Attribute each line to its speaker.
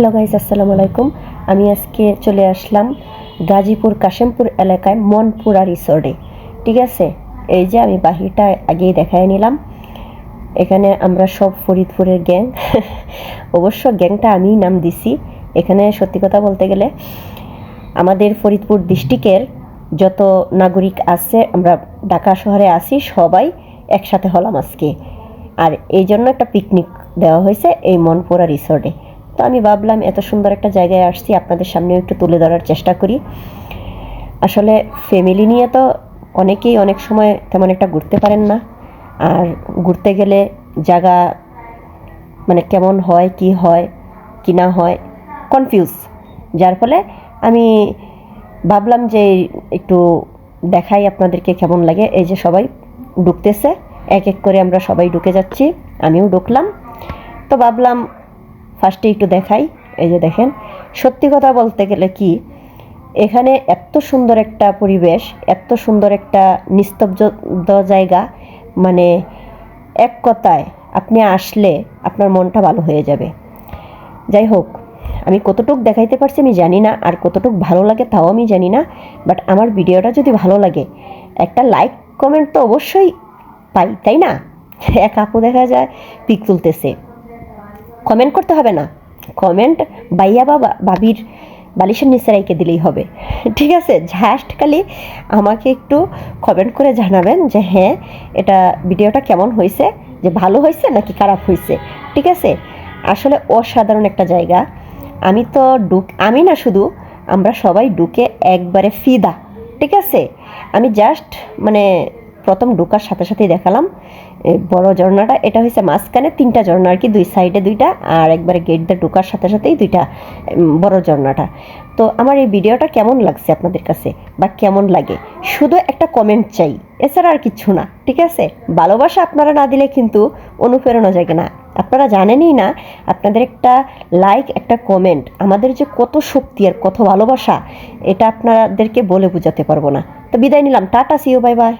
Speaker 1: Hello guys আসসালামু আলাইকুম আমি আজকে চলে আসলাম গাজীপুর কাশেমপুর এলাকায় মনপুরা রিসোর্টে। ঠিক আছে? এই যে আমি বাহিরটা আগেই দেখায় নিলাম। এখানে আমরা সব ফরিদপুরের গ্যাং। অবশ্য গ্যাংটা আমিই নাম দিছি। এখানে সত্যি কথা বলতে গেলে আমাদের ফরিদপুর ডিস্ট্রিক্টের যত নাগরিক আছে, আমরা ঢাকা শহরে আছি, সবাই একসাথে হলাম আজকে। আর এই জন্য একটা পিকনিক দেওয়া হয়েছে এই মনপুরা রিসোর্টে। তো আমি ভাবলাম, এত সুন্দর একটা জায়গায় আসছি, আপনাদের সামনেও একটু তুলে ধরার চেষ্টা করি। আসলে ফ্যামিলি নিয়ে তো অনেকেই অনেক সময় তেমন একটা ঘুরতে পারেন না। আর ঘুরতে গেলে জায়গা মানে কেমন হয়, কি হয়, কি না হয় কনফিউজ যার ফলে আমি ভাবলাম যে একটু দেখাই আপনাদেরকে কেমন লাগে। এই যে সবাই ঢুকতেছে, এক এক করে আমরা সবাই ঢুকে যাচ্ছি, আমিও ঢুকলাম। তো ভাবলাম ফার্স্টে একটু দেখাই। এই যে দেখেন, সত্যি কথা বলতে গেলে কি, এখানে এত সুন্দর একটা পরিবেশ, এত সুন্দর একটা নিস্তব্ধ জায়গা মানে এক কথায় আপনি আসলে আপনার মনটা ভালো হয়ে যাবে। যাই হোক, আমি কতটুক দেখাইতে পারছি আমি জানি না, আর কতটুক ভালো লাগে তাও আমি জানি না বাট আমার ভিডিওটা যদি ভালো লাগে, একটা লাইক কমেন্ট তো অবশ্যই পাই, তাই না? এক আপু দেখা যায় পিক তুলতেছে। কমেন্ট করতে হবে না। কমেন্ট বাইয়া বা বাবির বালিশের নিচে দিলেই হবে। ঠিক আছে জাস্ট খালি আমাকে একটু কমেন্ট করে জানাবেন যে হ্যাঁ এটা ভিডিওটা কেমন হয়েছে? যে ভালো হয়েছে নাকি খারাপ হয়েছে? ঠিক আছে? আসলে অসাধারণ একটা জায়গা। আমি তো ডুক, আমি না শুধু, আমরা সবাই ডুকে একবারে ফিদা। ঠিক আছে? আমি জাস্ট মানে প্রথম ঢোকার সাথে সাথেই দেখালাম। বড় ঝর্ণাটা, এটা হয়েছে মাঝখানে তিনটা ঝর্ণা আর কি, দুই সাইডে দুইটা আর একবারে গেট দিয়ে ঢোকার সাথে সাথেই দুইটা বড় ঝর্ণাটা। তো আমার এই ভিডিওটা কেমন লাগছে আপনাদের কাছে বা কেমন লাগে? শুধু একটা কমেন্ট চাই, এছাড়া আর কিচ্ছু না, ঠিক আছে? ভালোবাসা আপনারা না দিলে কিন্তু অনুপ্রেরণা জাগে না। আপনারা জানেনই না, আপনাদের একটা লাইক একটা কমেন্ট আমাদের যে কত শক্তি আর কত ভালোবাসা, এটা আপনাদেরকে বলে বোঝাতে পারব না। তো বিদায় নিলাম, টাটা সিও বাই বাই